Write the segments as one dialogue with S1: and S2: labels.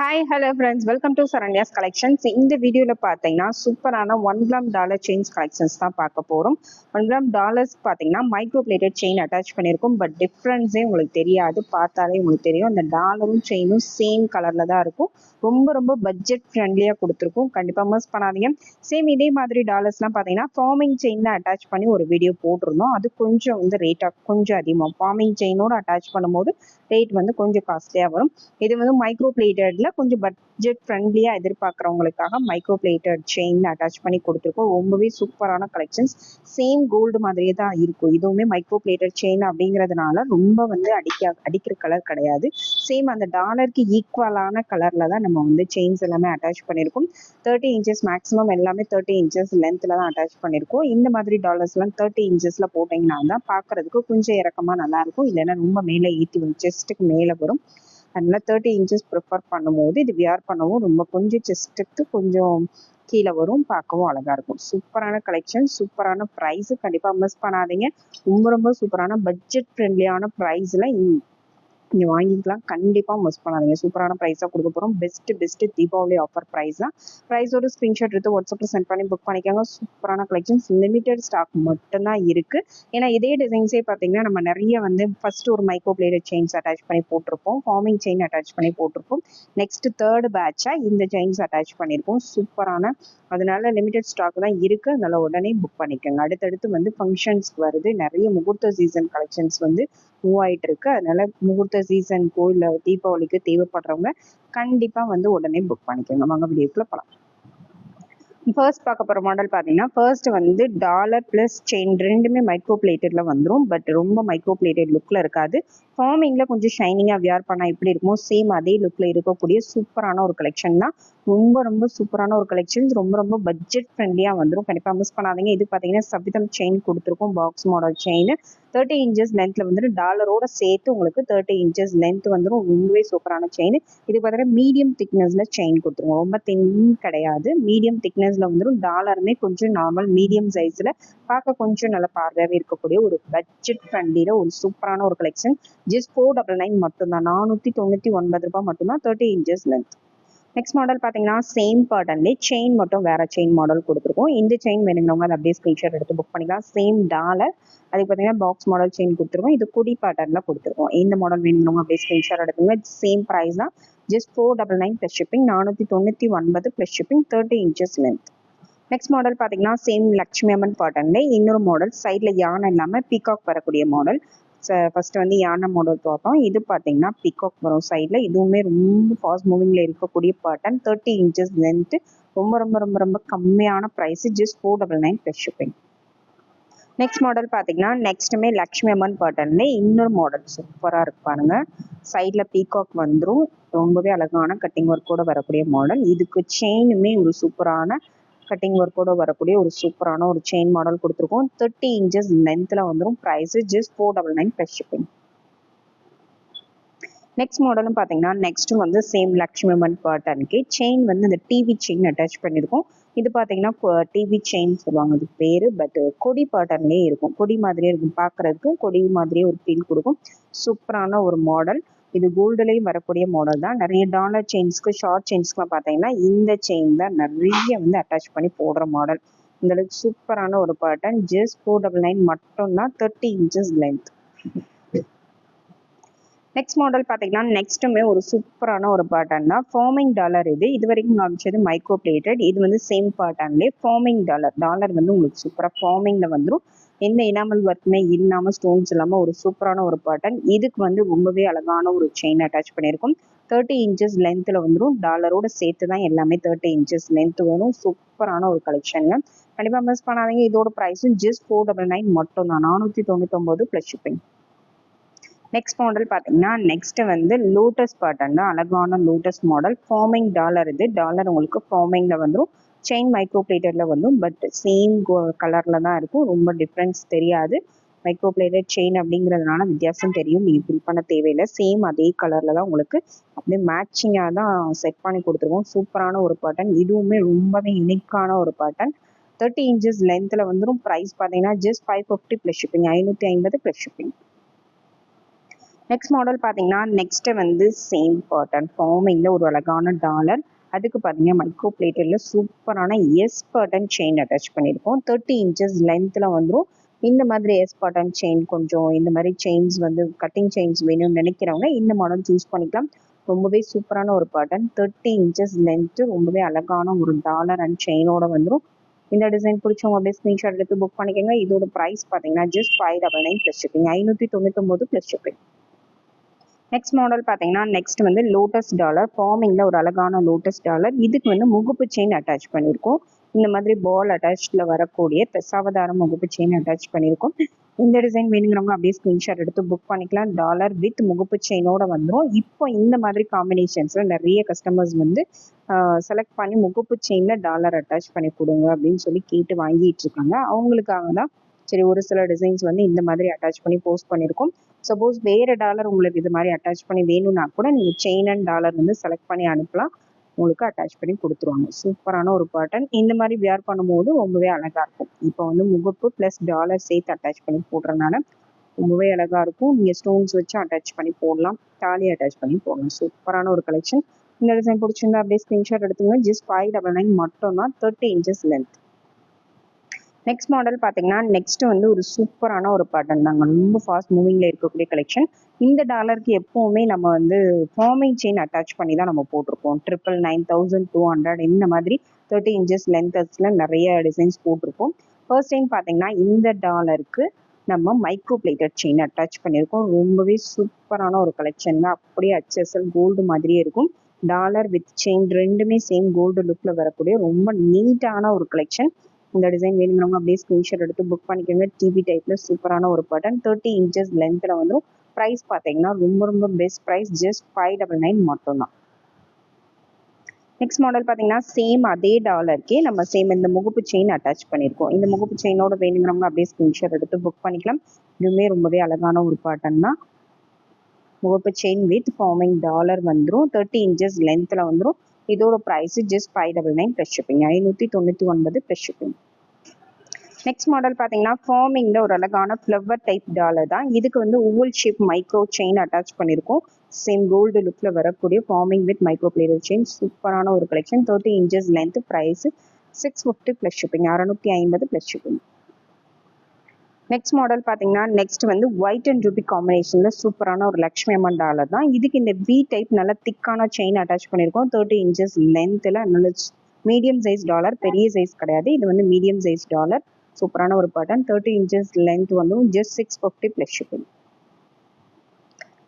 S1: Hi hello friends welcome to Saranya's collections இந்த வீடியோவில் பார்த்தீங்கன்னா சூப்பரான one gram dollar chains collections தான் பார்க்க போகிறோம் ஒன் கிராம் டாலர்ஸ் பார்த்தீங்கன்னா மைக்ரோ பிளேட்டட் செயின் அட்டாச் பண்ணியிருக்கும் பட் டிஃப்ரென்ஸே உங்களுக்கு தெரியாது. பார்த்தாலே உங்களுக்கு தெரியும். அந்த டாலரும் செயினும் சேம் கலரில் தான் இருக்கும். ரொம்ப ரொம்ப பட்ஜெட் ஃப்ரெண்ட்லியாக கொடுத்துருக்கும். கண்டிப்பாக மிஸ் பண்ணாதீங்க. சேம் இதே மாதிரி டாலர்ஸ்லாம் பார்த்தீங்கன்னா ஃபார்மிங் செயின் தான் அட்டாச் பண்ணி ஒரு வீடியோ போட்டிருந்தோம். அது கொஞ்சம் வந்து ரேட்டாக கொஞ்சம் அதிகமாக ஃபார்மிங் செயினோட அட்டாச் பண்ணும்போது ரேட் வந்து கொஞ்சம் காஸ்ட்லியாக வரும். இது வந்து மைக்ரோ பிளேட்டட்ல கொஞ்சம் பட்ஜெட் ஃப்ரெண்ட்லியாக எதிர்பார்க்குறவங்களுக்காக மைக்ரோ பிளேட்டட் செயின் அட்டாச் பண்ணி கொடுத்துருக்கோம். ரொம்பவே சூப்பரான கலெக்ஷன்ஸ் சேம் கோல்டு மாதிரியே தான் இருக்கும். இதுவுமே மைக்ரோ பிளேட்டட் செயின் அப்படிங்கிறதுனால ரொம்ப வந்து அடிக்க அடிக்கிற கலர் கிடையாது. சேம் அந்த டாலருக்கு ஈக்குவலான கலரில் தான் நம்ம வந்து செயின்ஸ் எல்லாமே அட்டாச் பண்ணியிருக்கோம். தேர்ட்டி இன்ச்சஸ் மேக்ஸிமம் எல்லாமே தேர்ட்டி இன்ச்சஸ் லென்த்தில் தான் அட்டாச் பண்ணியிருக்கோம். இந்த மாதிரி டாலர்ஸ்லாம் தேர்ட்டி இன்ச்சஸில் போட்டிங்கன்னா தான் பார்க்குறதுக்கு கொஞ்சம் இறக்கமாக நல்லாயிருக்கும் இல்லைன்னா ரொம்ப மேலே ஏற்றி வரும் செஸ்ட்டுக்கு மேலே வரும். அதனால தேர்ட்டி இன்ச்சஸ் ப்ரிஃபர் பண்ணும்போது இது வியர் பண்ணவும் ரொம்ப கொஞ்சம் செஸ்ட்டுக்கு கொஞ்சம் கீழே வரும் பார்க்கவும் அழகா இருக்கும். சூப்பரான கலெக்ஷன் சூப்பரான ப்ரைஸ் கண்டிப்பாக மிஸ் பண்ணாதீங்க. ரொம்ப ரொம்ப சூப்பரான பட்ஜெட் ஃப்ரெண்ட்லியான ப்ரைஸில் நீங்க வாங்கிக்கலாம். கண்டிப்பா மிஸ் பண்ணாதீங்க. சூப்பரான ப்ரைஸா கொடுக்க போறோம். Best best Deepavali offer price தான் ப்ரைஸோட ஸ்கிரீன்ஷாட் எடுத்து வாட்ஸ்அப்ல சென்ட் பண்ணி புக் பண்ணிக்கோங்க. சூப்பரான கலெக்ஷன்ஸ் லிமிடெட் ஸ்டாக் மட்டும்தான் இருக்கு. ஏன்னா இதே டிசைன்ஸே பார்த்தீங்கன்னா நம்ம நிறைய வந்து ஃபர்ஸ்ட் ஒரு மைக்ரோ பிளேடட் செயின்ஸ் அட்டாச் பண்ணி போட்டிருப்போம். ஃபார்மிங் செயின் அட்டாச் பண்ணி போட்டிருப்போம். நெக்ஸ்ட் தேர்ட் பேட்சா இந்த செயின்ஸ் அட்டாச் பண்ணியிருக்கோம். சூப்பரான. அதனால லிமிடெட் ஸ்டாக் தான் இருக்கு. அதனால உடனே புக் பண்ணிக்கோங்க. அடுத்தடுத்து வந்து ஃபங்க்ஷன்ஸ்க்கு வருது. நிறைய முகூர்த்த சீசன் கலெக்ஷன்ஸ் வந்து மூவ் ஆயிட்டு இருக்கு அதனால முகூர்த்த சீசனுக்கோ இல்லை தீபாவளிக்கு தேவைப்படுறவங்க கண்டிப்பா வந்து உடனே புக் பண்ணிக்கோங்க. வாங்க வீடியோக்குள்ள போகலாம் ஃபர்ஸ்ட் பார்க்க போகிற மாடல் பார்த்தீங்கன்னா ஃபர்ஸ்ட் வந்து டாலர் ப்ளஸ் செயின் ரெண்டுமே மைக்ரோ பிளேட்டடில் வந்துடும் பட் ரொம்ப மைக்ரோ பிளேட்டட் லுக்கில் இருக்காது. ஃபார்மிங்கில் கொஞ்சம் ஷைனிங்காக வியர் பண்ணால் எப்படி இருக்குமோ சேம் அதே லுக்கில் இருக்கக்கூடிய சூப்பரான ஒரு கலெக்ஷன் தான் ரொம்ப ரொம்ப சூப்பரான ஒரு கலெக்ஷன்ஸ் ரொம்ப ரொம்ப பட்ஜெட் ஃப்ரெண்ட்லியாக வந்துடும் கண்டிப்பாக மிஸ் பண்ணாதீங்க. இது பார்த்தீங்கன்னா சபிதம் செயின் கொடுத்துருக்கோம். Box model chain thirty inches லென்த்தில் வந்துட்டு டாலரோட சேர்த்து உங்களுக்கு தேர்ட்டி இன்ச்சஸ் லென்த் வந்துடும் ரொம்பவே சூப்பரான செயின் இது பார்த்தீங்கன்னா மீடியம் திக்னஸில் செயின் கொடுத்துருவோம். ரொம்ப தின் கிடையாது. மீடியம் திக்னஸில் வந்துடும் டாலருமே கொஞ்சம் நார்மல் மீடியம் சைஸில் பார்க்க கொஞ்சம் நல்ல பார்வையாகவே இருக்கக்கூடிய ஒரு பட்ஜெட் ஃப்ரெண்ட்லியில் ஒரு சூப்பரான ஒரு collection just four double nine மட்டும்தான். நானூற்றி தொண்ணூற்றி ஒன்பது ரூபாய் மட்டும்தான். Thirty inches length next model பார்த்தீங்கன்னா சேம் பேட்டர்ன்லேயே செயின் மட்டும் வேற செயின் மாடல் கொடுத்துருக்கோம். இந்த செயின் வேணுங்கிறவங்க அதை அப்படியே ஸ்க்ரீன்ஷாட் எடுத்து புக் பண்ணிக்கலாம். சேம் டாலர் அதுக்கு பார்த்தீங்கன்னா பாக்ஸ் மாடல் செயின் கொடுத்துருக்கோம். இது குடி பேட்டர்னில் கொடுத்துருக்கோம். இந்த மாடல் வேணுங்கிறவங்க அப்படியே ஸ்க்ரீன்ஷாட் எடுத்துங்க சேம் ப்ரைஸ் தான். Just four double nine plus shipping நானூற்றி தொண்ணூற்றி ஒன்பது plus shipping thirty inches length next model பார்த்தீங்கன்னா சேம் லக்ஷ்மி அம்மன் பேட்டர்ன்ல இன்னொரு மாடல் சைடில் யானை இல்லாமல் பீகாக் வரக்கூடிய மாடல் ஃபர்ஸ்ட் வந்து யானை மாடல் பார்த்தோம் இது பார்த்தீங்கன்னா பிகாக் வரும் சைடில் இதுவுமே ரொம்ப ஃபாஸ்ட் மூவிங்கில் இருக்கக்கூடிய பேட்டர்ன் தேர்ட்டி இன்ச்சஸ் லென்த்து ரொம்ப ரொம்ப ரொம்ப ரொம்ப கம்மியான price just four double nine plus shipping next model பார்த்தீங்கன்னா நெக்ஸ்ட்டுமே லக்ஷ்மி அம்மன் பேட்டர்ன்ல இன்னொரு மாடல் சூப்பராக இருக்கு பாருங்க. சைடில் பீகாக் வந்துடும் ரொம்பவே அழகான கட்டிங் ஒர்க்கோட வரக்கூடிய மாடல் இதுக்கு செயினுமே ஒரு சூப்பரான கட்டிங் ஒர்க்கோட வரக்கூடிய ஒரு சூப்பரான ஒரு செயின் மாடல் கொடுத்துருக்கோம். தேர்ட்டி இன்ச்சஸ் லென்த்தில் வந்துடும் price just four double nine plus shipping next மாடலும் பார்த்தீங்கன்னா நெக்ஸ்ட் வந்து சேம் லக்ஷ்மி அம்மன் பேட்டர்னுக்கு செயின் வந்து இந்த டிவி செயின் அட்டாச் பண்ணியிருக்கோம் இது பார்த்தீங்கன்னா டிவி செயின் சொல்லுவாங்க. அது பேர் பட் கொடி பேட்டர்ன்லேயே இருக்கும். கொடி மாதிரியே இருக்கும். பார்க்கறதுக்கு கொடி மாதிரியே ஒரு ஃபீல் கொடுக்கும். சூப்பரான ஒரு மாடல் இது கோல்டுலேயும் வரக்கூடிய மாடல் தான். நிறைய டாலர் செயின்ஸ்க்கு ஷார்ட் செயின்ஸ்க்குலாம் பார்த்தீங்கன்னா இந்த செயின் தான் நிறைய வந்து அட்டாச் பண்ணி போடுற மாடல் இந்த அளவுக்கு சூப்பரான ஒரு pattern just four double nine மட்டும்தான் thirty inches length next model பார்த்தீங்கன்னா நெக்ஸ்ட்டுமே ஒரு சூப்பரான ஒரு பேட்டர்ன் தான். ஃபார்மிங் டாலர் இது. இது வரைக்கும் காமிச்சது மைக்ரோ பிளேட்டட் இது வந்து சேம் பேட்டர்ன்லேயே ஃபார்மிங் டாலர் டாலர் வந்து உங்களுக்கு சூப்பராக ஃபார்மிங்கில் வந்துடும் எந்த இனாமல் ஒர்க்குமே இல்லாமல் ஸ்டோன்ஸ் இல்லாமல் ஒரு சூப்பரான ஒரு பேட்டர்ன் இதுக்கு வந்து ரொம்பவே அழகான ஒரு செயின் அட்டாச் பண்ணியிருக்கும். தேர்ட்டி இன்ச்சஸ் லென்த்தில் வந்துடும் டாலரோட சேர்த்து தான் எல்லாமே தேர்ட்டி இன்ச்சஸ் லென்த் வரும். சூப்பரான ஒரு கலெக்ஷனுங்க கண்டிப்பாக மிஸ் பண்ணாதீங்க. இதோட ப்ரைஸும் ஜஸ்ட் ஃபோர் டபுள் நைன் மட்டும் தான் நானூற்றி தொண்ணூத்தொம்பது ப்ளஸ் ஷிப்பிங் நெக்ஸ்ட் மாடல் பார்த்தீங்கன்னா நெக்ஸ்ட் வந்து லோட்டஸ் பேட்டர்ன் தான். அழகான லோட்டஸ் மாடல் ஃபார்மிங் டாலர் இது. டாலர் உங்களுக்கு ஃபார்மிங்கில் வந்துடும் செயின் மைக்ரோ பிளேட்டரில் வந்தும் பட் சேம் கலரில் தான் இருக்கும். ரொம்ப டிஃப்ரென்ஸ் தெரியாது. மைக்ரோ பிளேட்டட் செயின் அப்படிங்கிறதுனால வித்தியாசம் தெரியும். நீங்கள் ஃபில் பண்ண தேவையில்லை. சேம் அதே கலரில் தான் உங்களுக்கு அப்படியே மேட்சிங்காக தான் செட் பண்ணி கொடுத்துருவோம். சூப்பரான ஒரு பேட்டர்ன் இதுவுமே ரொம்பவே யூனிக்கான ஒரு பேட்டர்ன் தேர்ட்டி இன்ச்சஸ் லென்த்தில் வந்துடும் ப்ரைஸ் பார்த்தீங்கன்னா just five fifty plus shipping ஐநூற்றி ஐம்பது ப்ளஸ் ஷிப்பிங் நெக்ஸ்ட் மாடல் பார்த்தீங்கன்னா நெக்ஸ்ட்டு வந்து சேம் பேட்டர்ன் ஃபார்மிங்கில் ஒரு அழகான டாலர் அதுக்கு பார்த்தீங்கன்னா மைக்ரோ பிளேட்டரில் சூப்பரான எஸ் பட்டன் செயின் அட்டாச் பண்ணியிருக்கோம் தேர்ட்டி இன்ச்சஸ் லென்த்தில் வந்துடும் இந்த மாதிரி எஸ் பட்டன் செயின் கொஞ்சம் இந்த மாதிரி செயின்ஸ் வந்து கட்டிங் செயின்ஸ் வேணும்னு நினைக்கிறவங்க இந்த மாடல் சூஸ் பண்ணிக்கலாம். ரொம்பவே சூப்பரான ஒரு பட்டன் தேர்ட்டி இன்ச்சஸ் லென்த்து ரொம்பவே அழகான ஒரு டாலர் அண்ட் செயினோட வந்துடும் இந்த டிசைன் பிடிச்சவங்க அப்படியே ஸ்க்ரீன்ஷாட் எடுத்து புக் பண்ணிக்கோங்க. இதோட ப்ரைஸ் பார்த்தீங்கன்னா just five double nine plus shipping ஐநூற்றி தொண்ணூத்தொம்பது ப்ளஸ் ஷிப்பிங் நெக்ஸ்ட் மாடல் பார்த்தீங்கன்னா நெக்ஸ்ட் வந்து லோட்டஸ் டாலர் ஃபார்மிங்கில் ஒரு அழகான லோட்டஸ் டாலர் இதுக்கு வந்து முகுப்பு செயின் அட்டாச் பண்ணியிருக்கோம் இந்த மாதிரி பால் அட்டாச்சில் வரக்கூடிய தசாவதாரம் முகுப்பு செயின் அட்டாச் பண்ணியிருக்கோம் இந்த டிசைன் வேணுங்கிறவங்க அப்படியே ஸ்க்ரீன்ஷாட் எடுத்து புக் பண்ணிக்கலாம். டாலர் வித் முகுப்பு செயினோட வந்துடும் இப்போ இந்த மாதிரி காம்பினேஷன்ஸில் நிறைய கஸ்டமர்ஸ் வந்து செலக்ட் பண்ணி முகுப்பு செயினில் டாலர் அட்டாச் பண்ணி கொடுங்க அப்படின்னு சொல்லி கேட்டு வாங்கிட்டு இருக்காங்க. அவங்களுக்காக தான் சரி ஒரு சில டிசைன்ஸ் வந்து இந்த மாதிரி அட்டாச் பண்ணி போஸ்ட் பண்ணியிருக்கோம் சப்போஸ் வேறு டாலர் உங்களுக்கு இது மாதிரி அட்டாச் பண்ணி வேணும்னா கூட நீங்கள் செயின் அண்ட் டாலர் வந்து செலக்ட் பண்ணி அனுப்பலாம். உங்களுக்கு அட்டாச் பண்ணி கொடுத்துருவாங்க. சூப்பரான ஒரு பேட்டர்ன் இந்த மாதிரி வியர் பண்ணும்போது ரொம்பவே அழகாக இருக்கும். இப்போ வந்து முகப்பு ப்ளஸ் டாலர் சேர்த்து அட்டாச் பண்ணி போடுறதுனால ரொம்பவே அழகாக இருக்கும். நீங்கள் ஸ்டோன்ஸ் வச்சு அட்டாச் பண்ணி போடலாம். தாலி அட்டாச் பண்ணி போடலாம். சூப்பரான ஒரு கலெக்ஷன் இந்த டிசைன் பிடிச்சிருந்தா அப்படியே ஸ்க்ரீன்ஷாட் எடுத்துங்க ஜஸ்ட் ஃபைவ் டபுள் நைன் மட்டும் தான் thirty inches length next model பார்த்தீங்கன்னா நெக்ஸ்ட் வந்து ஒரு சூப்பரான ஒரு பேட்டர்ன் தாங்க. ரொம்ப ஃபாஸ்ட் மூவிங்ல இருக்கக்கூடிய கலெக்ஷன் இந்த டாலருக்கு எப்போவுமே நம்ம வந்து ஃபார்மிங் செயின் அட்டாச் பண்ணி தான் நம்ம போட்டிருக்கோம் triple nine thousand two hundred இந்த மாதிரி தேர்ட்டி இன்ச்சஸ் லென்த்தஸில் நிறைய டிசைன்ஸ் போட்டிருக்கோம் ஃபர்ஸ்ட் டைம் பார்த்தீங்கன்னா இந்த டாலருக்கு நம்ம மைக்ரோ பிளேட்டட் செயின் அட்டாச் பண்ணியிருக்கோம். ரொம்பவே சூப்பரான ஒரு கலெக்ஷன் தான். அப்படியே ஹெச்எஸ்எல் கோல்டு மாதிரியே இருக்கும். டாலர் வித் செயின் ரெண்டுமே சேம் கோல்டு லுக்கில் வரக்கூடிய ரொம்ப நீட்டான ஒரு கலெக்ஷன் இந்த டிசைன் வேணுங்கிறவங்க அப்படியே ஸ்க்ரீன்ஷாட் எடுத்து புக் பண்ணிக்கோங்க. டிவி டைப்ல சூப்பரான ஒரு பட்டன் தேர்ட்டி இன்ச்சஸ் லென்த்தில் வந்துடும் ப்ரைஸ் பார்த்தீங்கன்னா ரொம்ப ரொம்ப best price just five double nine மட்டும்தான். நெக்ஸ்ட் மாடல் பார்த்தீங்கன்னா சேம் அதே டாலருக்கே நம்ம சேம் இந்த முகப்பு செயின் அட்டாச் பண்ணியிருக்கோம் இந்த முகப்பு செயினோட வேணுங்கிறவங்க அப்படியே ஸ்க்ரீன்ஷாட் எடுத்து புக் பண்ணிக்கலாம். இதுவுமே ரொம்பவே அழகான ஒரு பாட்டன் தான். முகப்பு செயின் வித் ஃபார்மிங் டாலர் வந்துடும் தேர்ட்டி இன்ச்சஸ் லென்த்தில் வந்துடும் இதோட price just five double nine plus shipping ஐநூற்றி தொண்ணூற்றி ஒன்பது ப்ளஸ் ஷிப்பிங் நெக்ஸ்ட் மாடல் பார்த்தீங்கன்னா ஃபார்மிங்கில் ஒரு அழகான ஃப்ளவர் டைப் டாலர் தான். இதுக்கு வந்து oval shape micro chain attach பண்ணியிருக்கோம் சேம் கோல்டு லுக்கில் வரக்கூடிய ஃபார்மிங் வித் மைக்ரோ பிளேயர் செயின் சூப்பரான ஒரு collection thirty inches length price six fifty plus shipping அறநூற்றி ஐம்பது ப்ளஸ் ஷிப்பிங் நெக்ஸ்ட் மாடல் பார்த்தீங்கன்னா நெக்ஸ்ட் வந்து ஒயிட் அண்ட் ரூபி காம்பினேஷனில் சூப்பரான ஒரு லக்ஷ்மி அம்மன் டாலர் தான். இதுக்கு இந்த வி டைப் நல்ல திக்கான செயின் அட்டாச் பண்ணியிருக்கோம் தேர்ட்டி இன்ச்சஸ் லென்த்தில் நல்ல மீடியம் சைஸ் டாலர் பெரிய சைஸ் கிடையாது. இது வந்து மீடியம் சைஸ் டாலர் சூப்பரான ஒரு பட்டன் தேர்ட்டி இன்ச்சஸ் லென்த் வந்து just six fifty plus shipping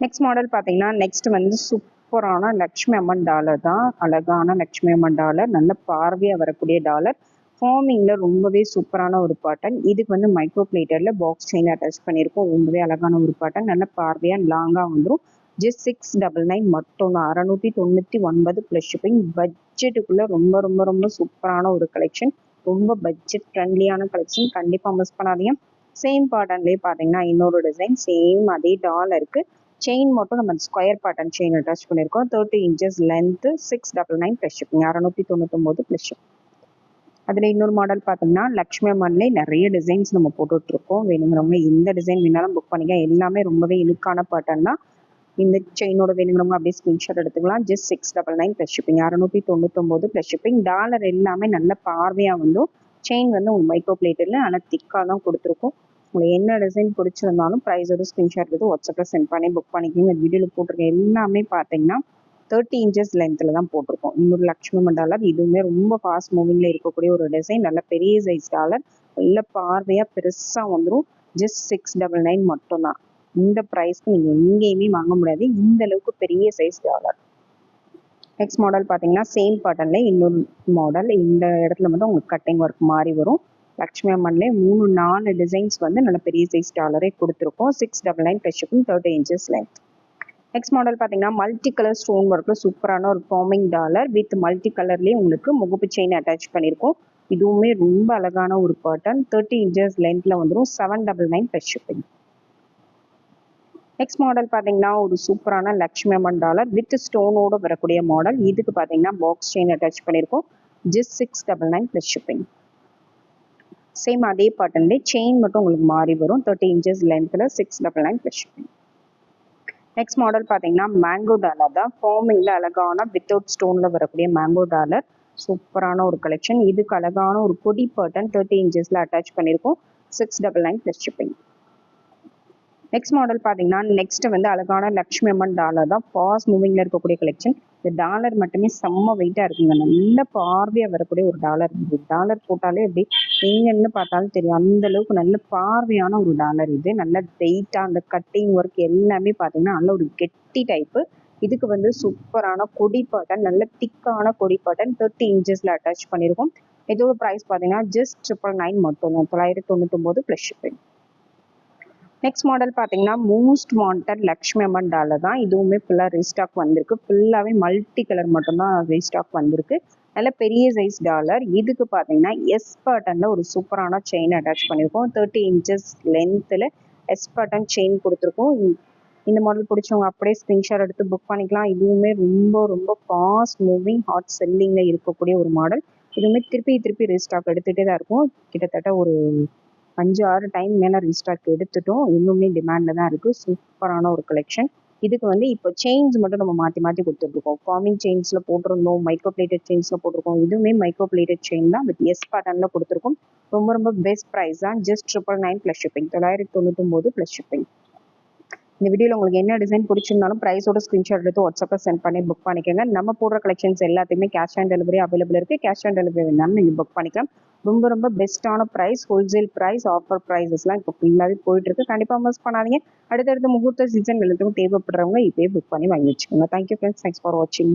S1: next model பார்த்தீங்கன்னா நெக்ஸ்ட் வந்து சூப்பரான லக்ஷ்மி அம்மன் டாலர் தான். அழகான லக்ஷ்மி அம்மன் டாலர் நல்ல பார்வையாக வரக்கூடிய டாலர் ஃபார்மிங்கில் ரொம்பவே சூப்பரான ஒரு பாட்டன். இதுக்கு வந்து மைக்ரோ பிளேட்டரில் பாக்ஸ் செயின் அட்டாச் பண்ணியிருக்கோம் ரொம்பவே அழகான ஒரு பாட்டன். நல்ல பார்வையாக லாங்காக வந்துடும் ஜஸ்ட் சிக்ஸ் டபுள் நைன் மட்டும் தான். அறநூற்றி தொண்ணூற்றி ஒன்பது ப்ளஸ் ஷிப்பிங் பட்ஜெட்டுக்குள்ளே ரொம்ப ரொம்ப ரொம்ப சூப்பரான ஒரு கலெக்ஷன் ரொம்ப பட்ஜெட் ஃப்ரெண்ட்லியான கலெக்ஷன் கண்டிப்பாக மிஸ் பண்ணாதீங்க. சேம் பாட்டன்லேயே பார்த்தீங்கன்னா இன்னொரு டிசைன் சேம் அதே டாலருக்கு செயின் மட்டும் நம்ம ஸ்கொயர் பாட்டன் செயின் அட்டாச் பண்ணியிருக்கோம் thirty inches length six double nine plus shipping அறநூற்றி தொண்ணூத்தொம்பது ப்ளஸ் ஷிப்பிங் அதில் இன்னொரு மாடல் பார்த்தோம்னா லக்ஷ்மி அம்மன்லேயே நிறைய டிசைன்ஸ் நம்ம போட்டுட்ருக்கோம். வேணுங்கிறவங்க எந்த டிசைன் வேணாலும் புக் பண்ணிக்க. எல்லாமே ரொம்பவே இழுக்கான பாட்டன் தான் இந்த செயினோட வேணுங்கிறவங்க அப்படியே ஸ்க்ரீன்ஷாட் எடுத்துக்கலாம். Just six double nine plus shipping அறநூற்றி தொண்ணூத்தொம்பது ப்ளஸ் ஷிப்பிங் டாலர் எல்லாமே நல்ல பார்வையாக வந்தும் செயின் வந்து உங்களுக்கு மைக்ரோ பிளேட்டில் ஆனால் திக்காக தான் கொடுத்துருக்கோம். உங்களுக்கு என்ன டிசைன் பிடிச்சிருந்தாலும் ப்ரைஸோட ஸ்க்ரீன்ஷாட் எடுத்து வாட்ஸ்அப்பில் சென்ட் பண்ணி புக் பண்ணிக்கிங்க. வீடியோவில் போட்டிருக்க எல்லாமே பார்த்தீங்கன்னா தேர்ட்டி இன்ச்சஸ் லென்த்தில் தான் போட்டிருக்கோம். இன்னொரு லக்ஷ்மி டாலர் இதுவுமே ரொம்ப ஃபாஸ்ட் மூவிங்கில் இருக்கக்கூடிய ஒரு டிசைன் நல்ல பெரிய சைஸ் டாலர் நல்ல பார்வையாக பெருசாக வந்துடும் ஜஸ்ட் சிக்ஸ் டபுள் நைன் மட்டும்தான். இந்த ப்ரைஸ்க்கு நீங்கள் எங்கேயுமே வாங்க முடியாது. இந்த அளவுக்கு பெரிய சைஸ் டாலர் நெக்ஸ்ட் மாடல் பார்த்தீங்கன்னா சேம் பாட்டனில் இன்னொரு மாடல் இந்த இடத்துல வந்து உங்களுக்கு கட்டிங் ஒர்க் மாதிரி வரும். லக்ஷ்மி அம்மன்லேயே மூணு நாலு டிசைன்ஸ் வந்து நல்ல பெரிய சைஸ் டாலரே கொடுத்துருக்கோம். Six double nine plus thirty inches length next model பார்த்தீங்கன்னா மல்டி கலர் ஸ்டோன் ஒர்க்கில் சூப்பரான ஒரு ஃபார்மிங் டாலர் வித் மல்டி கலர்லேயே உங்களுக்கு முகப்பு செயின் அட்டாச் பண்ணியிருக்கோம் இதுவுமே ரொம்ப அழகான ஒரு பேட்டர்ன் தேர்ட்டி இன்ச்சஸ் லென்த்தில் வந்துடும் seven double nine plus shipping next model பார்த்தீங்கன்னா ஒரு சூப்பரான லக்ஷ்மி அம்மன் டாலர் வித் ஸ்டோனோட வரக்கூடிய மாடல் இதுக்கு பார்த்தீங்கன்னா பாக்ஸ் செயின் அட்டாச் பண்ணியிருக்கோம் ஜிஸ் six double nine plus shipping same அதே பேட்டர்ன்லேயே செயின் மட்டும் உங்களுக்கு மாறி வரும். தேர்ட்டி இன்ச்சஸ் லென்த்தில் six double nine plus shipping next model பார்த்தீங்கன்னா மேங்கோ டாலர் தான். ஃபார்மிங்கில் அழகான வித்தவுட் ஸ்டோனில் வரக்கூடிய மேங்கோ டாலர் சூப்பரான ஒரு கலெக்ஷன் இதுக்கு அழகான ஒரு கொடி பர்டன் தேர்ட்டி இன்ச்சஸில் அட்டாச் பண்ணியிருக்கோம் six double nine plus shipping next model பார்த்தீங்கன்னா நெக்ஸ்ட் வந்து அழகான லக்ஷ்மி அம்மன் டாலர் தான். ஃபாஸ்ட் மூவிங்கில் இருக்கக்கூடிய கலெக்ஷன் இந்த டாலர் மட்டுமே செம்ம வெயிட்டாக இருக்குங்க. நல்ல பார்வையாக வரக்கூடிய ஒரு டாலர் இது டாலர் போட்டாலே எப்படி எங்கன்னு பார்த்தாலும் தெரியும். அந்த அளவுக்கு நல்ல பார்வையான ஒரு டாலர் இது. நல்ல வெயிட்டாக அந்த கட்டிங் ஒர்க் எல்லாமே பார்த்தீங்கன்னா நல்ல ஒரு கெட்டி டைப்பு இதுக்கு வந்து சூப்பரான கொடி பட்டன் நல்ல திக்கான கொடி பட்டன் தேர்ட்டி இன்ச்சஸில் அட்டாச் பண்ணியிருக்கோம் இதோட ப்ரைஸ் பார்த்தீங்கன்னா ஜஸ்ட் ட்ரிபிள் நைன் மட்டும் தான் தொள்ளாயிரத்தி தொண்ணூத்தொம்பது ப்ளஸ் ஷிப்பிங் நெக்ஸ்ட் மாடல் பார்த்தீங்கன்னா most wanted Lakshmi Amman dollar தான் இதுவுமே ஃபுல்லாக ரீஸ்டாக் வந்திருக்கு. ஃபுல்லாகவே மல்டி கலர் மட்டும்தான் ரீஸ்டாக் வந்திருக்கு. நல்ல பெரிய சைஸ் டாலர் இதுக்கு பார்த்தீங்கன்னா எஸ் பட்டனில் ஒரு சூப்பரான செயின் அட்டாச் பண்ணியிருக்கோம் தேர்ட்டி இன்ச்சஸ் லென்த்தில் எஸ் பட்டன் செயின் கொடுத்துருக்கோம். இந்த மாடல் பிடிச்சவங்க அப்படியே ஸ்க்ரீன்ஷாட் எடுத்து புக் பண்ணிக்கலாம். இதுவுமே ரொம்ப ரொம்ப ஃபாஸ்ட் மூவிங் ஹாட் செல்லிங்கில் இருக்கக்கூடிய ஒரு மாடல் இதுவுமே திருப்பி திருப்பி ரீஸ்டாக் எடுத்துகிட்டே தான் இருக்கும். கிட்டத்தட்ட ஒரு அஞ்சு ஆறு டைம் மேலே ரீஸ்டாக் எடுத்துட்டோம். இன்னுமே டிமாண்டில் தான் இருக்குது சூப்பரான ஒரு கலெக்ஷன் இதுக்கு வந்து இப்போ செயின்ஸ் மட்டும் நம்ம மாற்றி மாற்றி கொடுத்துட்ருக்கோம். ஃபார்மிங் செயின்ஸில் போட்டிருந்தோம் மைக்ரோ பிளேட்டட் செயின்ஸில் போட்டிருக்கோம். இதுவுமே மைக்ரோ பிளேட்டட் செயின் தான் வித் எஸ் பேட்டர்னில் கொடுத்துருக்கோம். ரொம்ப ரொம்ப பெஸ்ட் ப்ரைஸ் தான். Just triple nine plus shipping தொள்ளாயிரத்தி தொண்ணூத்தொம்போது ப்ளஸ் ஷிப்பிங் இந்த வீடியோவில் உங்களுக்கு என்ன டிசைன் பிடிச்சிருந்தாலும் ப்ரைஸோட ஸ்க்ரீன்ஷாட் எடுத்து வாட்ஸ்அப்பில் சென்ட் பண்ணி புக் பண்ணிக்கோங்க. நம்ம போடுற கலெக்ஷன்ஸ் எல்லாத்தையுமே கேஷ் ஆன் டெலிவரி அவைலபிள் இருக்குது கேஷ் ஆன் டெலிவரி வேணாலும் நீங்கள் புக் பண்ணிக்கலாம். ரொம்ப ரொம்ப பெஸ்ட்டான ப்ரைஸ் ஹோல்சேல் ப்ரைஸ் ஆஃபர் ப்ரைஸஸ்லாம் இப்போ ஃபுல்லாகவே போயிட்டுருக்கு. கண்டிப்பாக மிஸ் பண்ணாதீங்க. அடுத்தடுத்த முகூர்த்த சீசன் எல்லாத்துக்கும் தேவைப்படுறவங்க இப்போயே புக் பண்ணி வாங்கி வச்சுக்கோங்க. தேங்க்யூ ஃப்ரெண்ட்ஸ் தேங்க்ஸ் ஃபார் வாட்சிங்